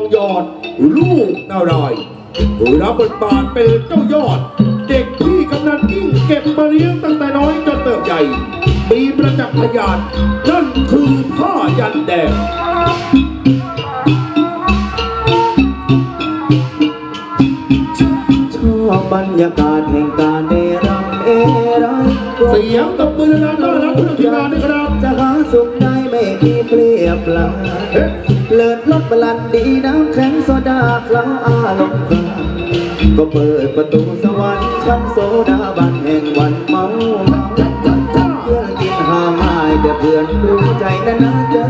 องยอด ลูกนารายณ์รับบทบาทเป็นเจ้ายอด เด็กที่กำนันยิ่งเก็บมาเลี้ยงตั้งแต่น้อยจนเติบใหญ่มีประจักษ์พยานนั่นคือผ้ายันแดงชอบบรรยากาศแห่งการได้รับเอรักเสียงตบมือดังๆต้อนรับผู้นำทีมงานด้วยครับจะหาสุขได้ไม่มีเปรีย บปลาเลิศลดบลันดีน้ำแข็งโซดาคลาอารมณ์พาก็เปิดประตูสวรรค์ชั้นโซดาบันแห่งวันเมาเมาเพื่อนกินหาไม้แต่เพื่อนรู้ใจนะนะเจอ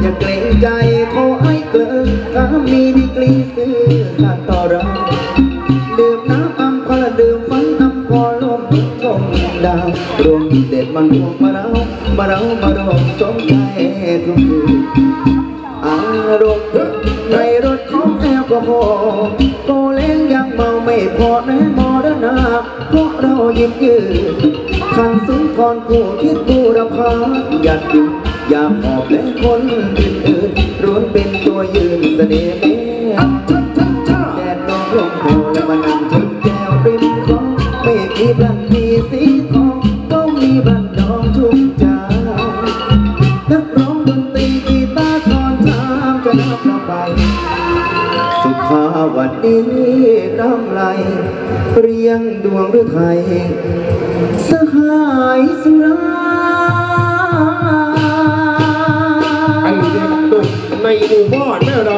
อย่าเกรงใจขอให้เกินถ้ามีดีกรีซื้อสัตว์ต่อเรา ดาวรวมเด็ดมันรวมมาเรามาเรามารวมสมใจทุกคืนอารมณ์ในรถของแอลกอฮอล์โกเล้งยังเมาไม่พอแน่มรณะเพราะเราหยิบยืนขันสุนทรผู้คิดผู้รำคาญอยากอยู่อยากหอบและคนอื่นๆล้วนเป็นตัวยืนเสน่ห์แม่ดดชาแดดลงลงโพและมานั่งชนแก้วริมคลองไม่มีบลันมีสีท ไป สุภาวันนี้น้ำไร เรียงดวงฤทัยสหายสุราอันเด็กตุกในหมู่บ้านแม่รา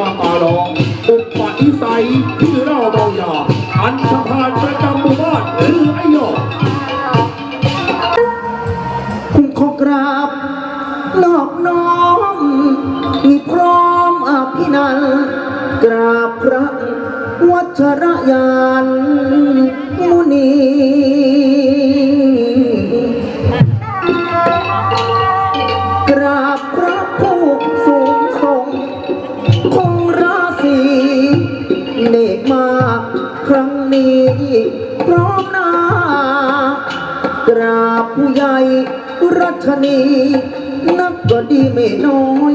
ชรยานมุนีกราบพระผู้สูงส่งคงราศีเนกมาครั้งนี้พร้อมหน้ากราบผู้ใหญ่รัชนี นักก็ดีไม่น้อย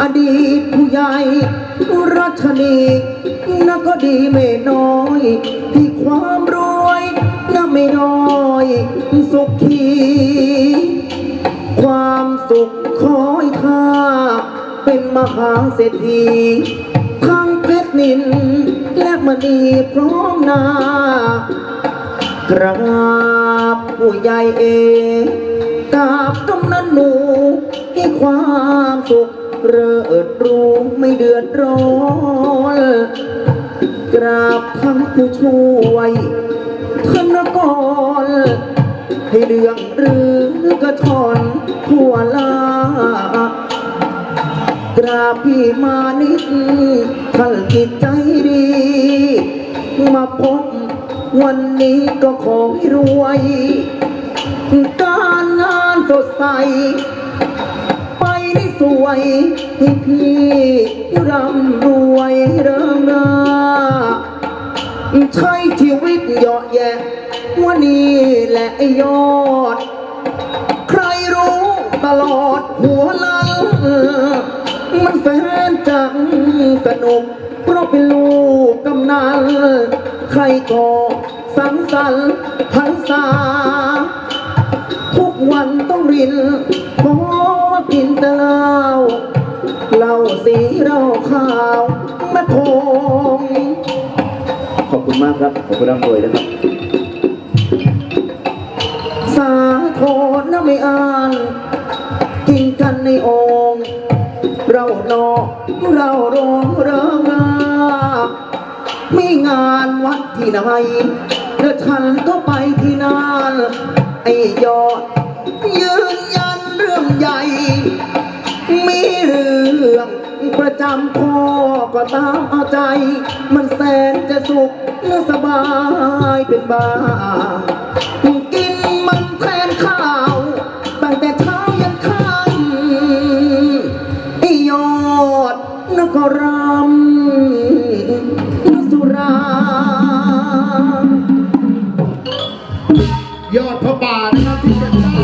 อดีตผู้ใหญ่รัชนีนักก็ดีไม่น้อย ที่ความรวยนักไม่น้อย สุขีความสุขคอยท่าเป็นมหาเศรษฐีทั้งเพชรนินและมณีพร้อมนากราบผู้ใหญ่เอง กราบกำนันหนูให้ความสุขเริดรู้ไม่เดือดร้อน กราบทั้งผู้ช่วยธนกรให้เรื่องรือกระชอนทั่วลากราบพี่มานิดท่านจิตใจดี มาพบวันนี้ก็ขอให้รวยก ใส ไปได้สวยให้พี่ร่ำรวยเริงราใช้ชีวิตเหยาะแยะว่านี่แหละไอ้ยอด ใครรู้ตลอดหัวลัง มันแฟนจังสนุกเพราะเป็นลูกกำนัน ใครก็สังสรรค์พันษา รินเพราะว่ากินแต่เหล้าเหล้าสีเหล้าขาวแม่พงขอบคุณมากครับ ขอบคุณร่ำรวยนะครับ สาโทนะไม่อ่าน กินกันในโองเรานอเรารองเริงรามีงานวัดที่ไหนแล้วฉันก็ไปที่นั่นไอ้ยอด ยืนยันเรื่องใหญ่ มีเรื่องประจำพ่อก็ตามเอาใจ มันแสนจะสุขและสบายเป็นบ้า กินมันแทนข้าวตั้งแต่เช้ายันค่ำไยอดนกรำนสุรายอดพระบาท